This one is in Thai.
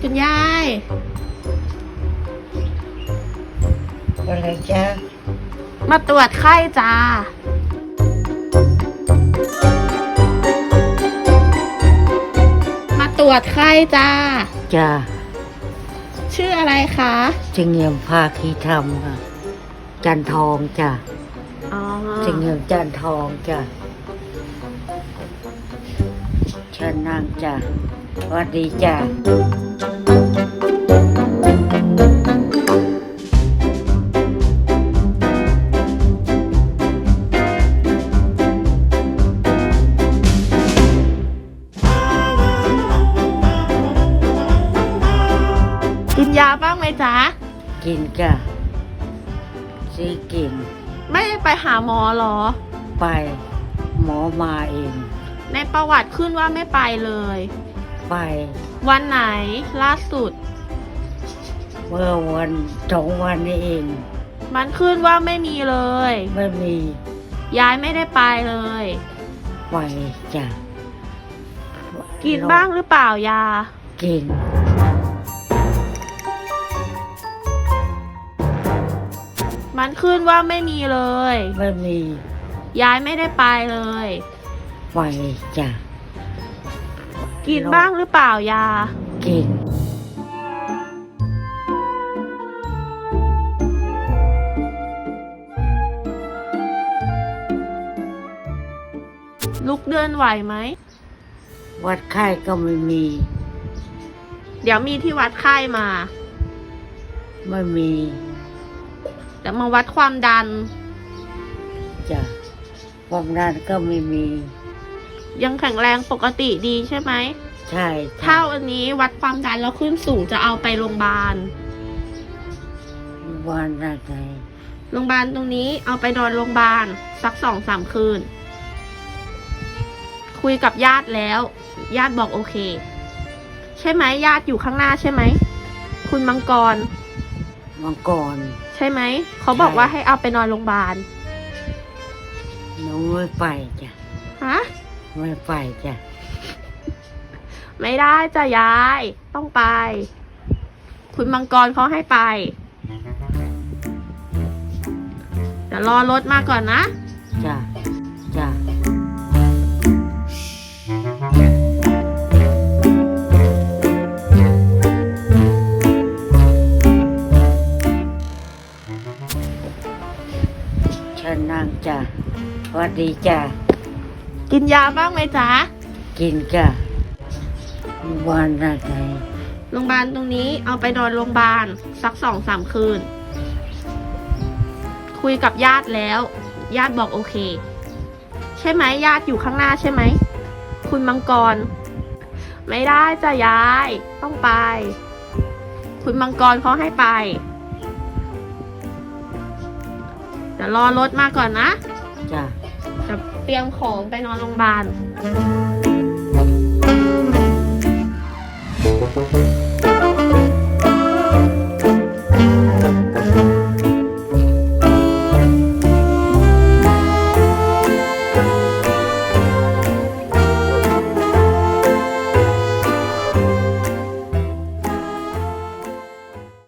คุณยายอะไรจ๊ะมาตรวจไข้จ้า มาตรวจไข้จ้า จ้าชื่ออะไรคะจึงเงียมภาคีธรรมค่ะจันทองจ้ะอ๋อจึงเงียมจันทองจ้ะเชิญนั่งจ้ะ สวัสดีจ้ะกินยาบ้างไหมจ๊ะ กินจ้ะซีกิน ไม่ได้ไปหาหมอเหรอ ไปหมอมาเอง ในประวัติขึ้นว่าไม่ไปเลย ไปวันไหนล่าสุด เมื่อวันสองวันนี้เอง มันขึ้นว่าไม่มีเลย ไม่มียายไม่ได้ไปเลย ไปจ้ะกินบ้างหรือเปล่ายา กิน มันขึ้นว่าไม่มีเลย ไม่มียายไม่ได้ไปเลย ไปจ้ะ กินบ้างหรือเปล่ายา กินลุกเดินไหวไหม วัดไข้ก็ไม่มี เดี๋ยวมีที่วัดไข้มา ไม่มีเดี๋ยวมาวัดความดัน จ้ะความดันก็ไม่มี ยังแข็งแรงปกติดีใช่ไหมใช่ถ้าวันนี้วัดความดันแล้วขึ้นสูงจะเอาไปโรงพยาบาลวันอะไรโรงพยาบาลตรงนี้เอาไปนอนโรงพยาบาลสักสองสามคืน คุยกับญาติแล้ว ญาติบอกโอเค ใช่ไหมญาติอยู่ข้างหน้าใช่ไหมคุณมังกร มังกร ใช่ไหมเขาบอกใช่ว่าให้เอาไปนอนโรงพยาบาลหนูไม่ไปจ้ะฮะ ไม่ไปจ้ะ ไม่ได้จ้ะยาย ต้องไป คุณมังกรเขาให้ไป เดี๋ยวรอรถมาก่อนนะ จ้ะ จ้ะเชิญนั่งจ้ะสวัสดีจ้ะ กินยาบ้างไหมจ๊ะกินจ้ะวันอะไรโรงพยาบาลตรงนี้เอาไปนอนโรงพยาบาลสักสองสามคืน คุยกับญาติแล้ว ญาติบอกโอเค ใช่ไหมญาติอยู่ข้างหน้าใช่ไหม คุณมังกร ไม่ได้จ้ะยาย ต้องไป คุณมังกรเขาให้ไปเดี๋ยวรอรถมาก่อนนะ จ้ะจะ เตรียมของไปนอนโรงพยาบาล